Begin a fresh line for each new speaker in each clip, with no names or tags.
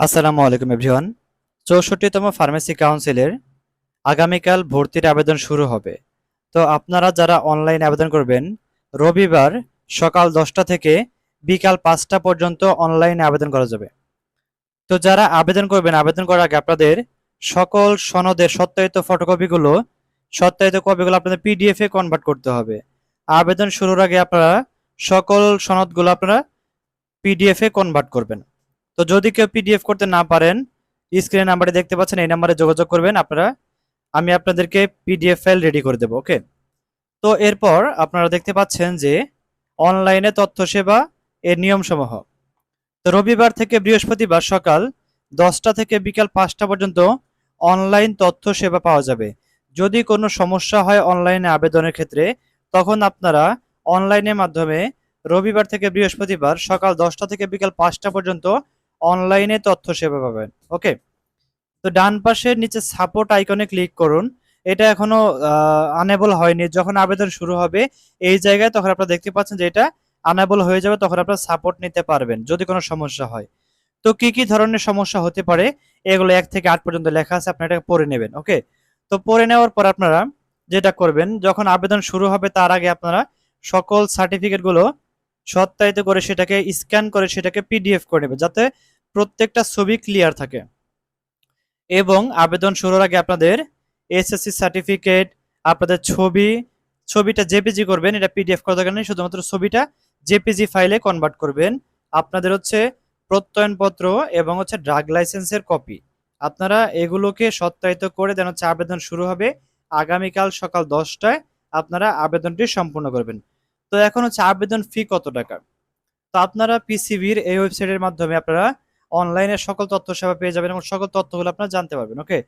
আসসালামু আলাইকুম everyone. চৌষট্টিতম pharmacy কাউন্সিলের আগামীকাল ভর্তির আবেদন শুরু হবে। তো আপনারা যারা অনলাইন আবেদন করবেন, রবিবার সকাল দশটা থেকে বিকাল পাঁচটা পর্যন্ত অনলাইনে আবেদন করা যাবে। তো যারা আবেদন করবেন, আবেদন করার আগে আপনাদের সকল সনদের সত্যায়িত ফটোকপিগুলো, সত্যায়িত কপিগুলো আপনাদের পিডিএফে কনভার্ট করতে হবে। আবেদন শুরুর আগে আপনারা সকল সনদগুলো আপনারা পিডিএফে কনভার্ট করবেন। তো যদি কেউ পিডিএফ করতে না পারেন স্ক্রিনে নাম্বারে দেখতে পাচ্ছেন, এই নাম্বারে যোগাযোগ করবেন আপনারা। আমি আপনাদেরকে পিডিএফ ফাইল রেডি করে দেবো ওকে তো এরপর আপনারা দেখতে পাচ্ছেন যে অনলাইনে তথ্য সেবা এর নিয়মসমূহ। তো রবিবার থেকে বৃহস্পতিবার সকাল দশটা থেকে বিকাল পাঁচটা পর্যন্ত অনলাইন তথ্য সেবা পাওয়া যাবে। যদি কোনো সমস্যা হয় অনলাইনে আবেদনের ক্ষেত্রে, তখন আপনারা অনলাইনের মাধ্যমে রবিবার থেকে বৃহস্পতিবার সকাল দশটা থেকে বিকাল পাঁচটা পর্যন্ত অনলাইনে তথ্য সেবা পাবেন। ওকে তো ডান পাশের নিচে সাপোর্ট আইকনে ক্লিক করুন। এটা এখনও আনেবল হয়নি। যখন আবেদন শুরু হবে, এই জায়গায় তখন আপনারা দেখতে পাচ্ছেন যে এটা আনেবল হয়ে যাবে, তখন আপনারা সাপোর্ট নিতে পারবেন, যদি কোনো সমস্যা হয়। তো কি কি ধরনের সমস্যা হতে পারে, এগুলো এক থেকে আট পর্যন্ত লেখা আছে, আপনারা এটা পড়ে নেবেন ওকে তো পড়ে নেওয়ার পর আপনারা যেটা করবেন, যখন আবেদন শুরু হবে, তার আগে আপনারা সকল সার্টিফিকেটগুলো সত্যায়িত করে সেটাকে স্ক্যান করে সেটাকে পিডিএফ করে নেবে যাতে প্রত্যেকটা ছবি ক্লিয়ার থাকে। এবং আবেদন শুরুর আগে আপনাদের এসএসসি সার্টিফিকেট আপনাদের ছবি, ছবিটা জেপিজি করবেন, এটা পিডিএফ করা দরকার নেই, শুধুমাত্র ছবিটা জেপিজি ফাইলে কনভার্ট করবেন। আপনাদের হচ্ছে প্রত্যয়নপত্র এবং হচ্ছে ড্রাগ লাইসেন্সের কপি আপনারা এগুলোকে সত্যায়িত করে দেন হচ্ছে আবেদন শুরু হবে, আগামীকাল সকাল দশটায় আপনারা আবেদনটি সম্পূর্ণ করবেন। তো এখন হচ্ছে আবেদন ফি কত টাকা? তো আপনারা পিসিবির এই ওয়েবসাইটের মাধ্যমে আপনারা অনলাইনে সকল তথ্য সেবা পেয়ে যাবেন এবং সকল তথ্যগুলো আপনারা জানতে পারবেন ওকে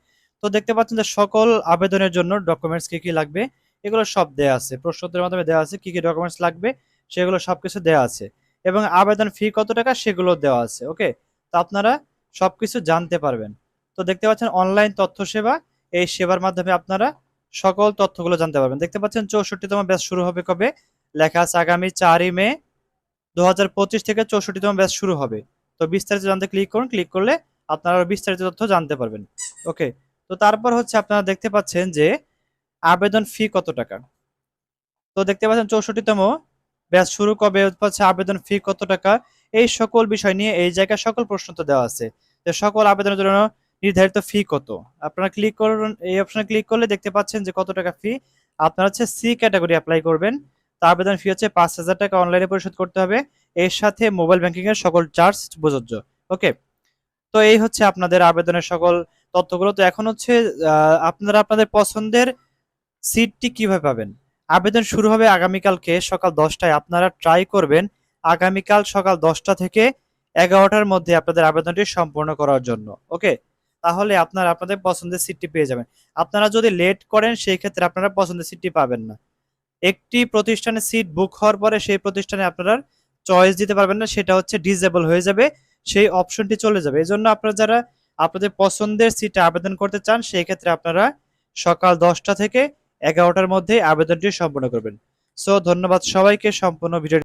তো দেখতে পাচ্ছেন যে সকল আবেদনের জন্য ডকুমেন্টস কি কি লাগবে? এগুলো সব দেয়া আছে। প্রশ্নোত্তরের মাধ্যমে দেওয়া আছে কি কি ডকুমেন্টস লাগবে, সেগুলো সবকিছু দেওয়া আছে। এবং আবেদন ফি কত টাকা, সেগুলো দেওয়া আছে ওকে তো আপনারা সব কিছু জানতে পারবেন। তো দেখতে পাচ্ছেন অনলাইন তথ্য সেবা এই সেবার মাধ্যমে আপনারা সকল তথ্যগুলো জানতে পারবেন। দেখতে পাচ্ছেন চৌষট্টিতম ব্যাচ শুরু হবে কবে? লেখা আছে আগামী চারই মে দু হাজার পঁচিশ থেকে চৌষট্টিতম ব্যাচ শুরু হবে। তো বিস্তারিত জানতে ক্লিক করুন ক্লিক করলে আপনারা বিস্তারিত তথ্য জানতে পারবেন। ওকে তো তারপর হচ্ছে আপনারা দেখতে পাচ্ছেন যে আবেদন ফি কত টাকা? তো দেখতে পাচ্ছেন চৌষট্টিতম ব্যাচ শুরু কবে? হচ্ছে আবেদন ফি কত টাকা? এই সকল বিষয় নিয়ে এই জায়গায় সকল প্রশ্ন তো দেওয়া আছে। যে সকল আবেদনের জন্য নির্ধারিত ফি কত? আপনারা ক্লিক করুন, এই অপশনে ক্লিক করলে দেখতে পাচ্ছেন যে কত টাকা ফি আপনারা হচ্ছে সি ক্যাটাগরি অ্যাপ্লাই করবেন। তা আবেদন ফি হচ্ছে পাঁচ হাজার টাকা অনলাইনে পরিশোধ করতে হবে। এর সাথে মোবাইল ব্যাংকিং এর সকল চার্জ প্রযোজ্য। ওকে তো এই হচ্ছে আপনাদের আবেদনের সকল তথ্যগুলো। তো এখন হচ্ছে আপনারা আপনাদের পছন্দের সিটটি কীভাবে পাবেন? আবেদন শুরু হবে আগামীকালকে সকাল দশটায়। আপনারা ট্রাই করবেন আগামীকাল সকাল দশটা থেকে এগারোটার মধ্যে আপনাদের আবেদনটি সম্পূর্ণ করার জন্য। ওকে তাহলে আপনারা আপনাদের পছন্দের সিটটি পেয়ে যাবেন। আপনারা যদি লেট করেন, সেই ক্ষেত্রে আপনারা পছন্দের সিটটি পাবেন না। একটি প্রতিষ্ঠানে সিট বুক হওয়ার পরে সেই প্রতিষ্ঠানে আপনারা চয়েস দিতে পারবেন না, সেটা হচ্ছে ডিসেবল হয়ে যাবে, সেই অপশনটি চলে যাবে। এই জন্য আপনারা যারা আপনাদের পছন্দের সিটে আবেদন করতে চান, সেই ক্ষেত্রে আপনারা সকাল দশটা থেকে এগারোটার মধ্যে আবেদনটি সম্পন্ন করবেন। সো ধন্যবাদ সবাইকে, সম্পূর্ণ ভিডিও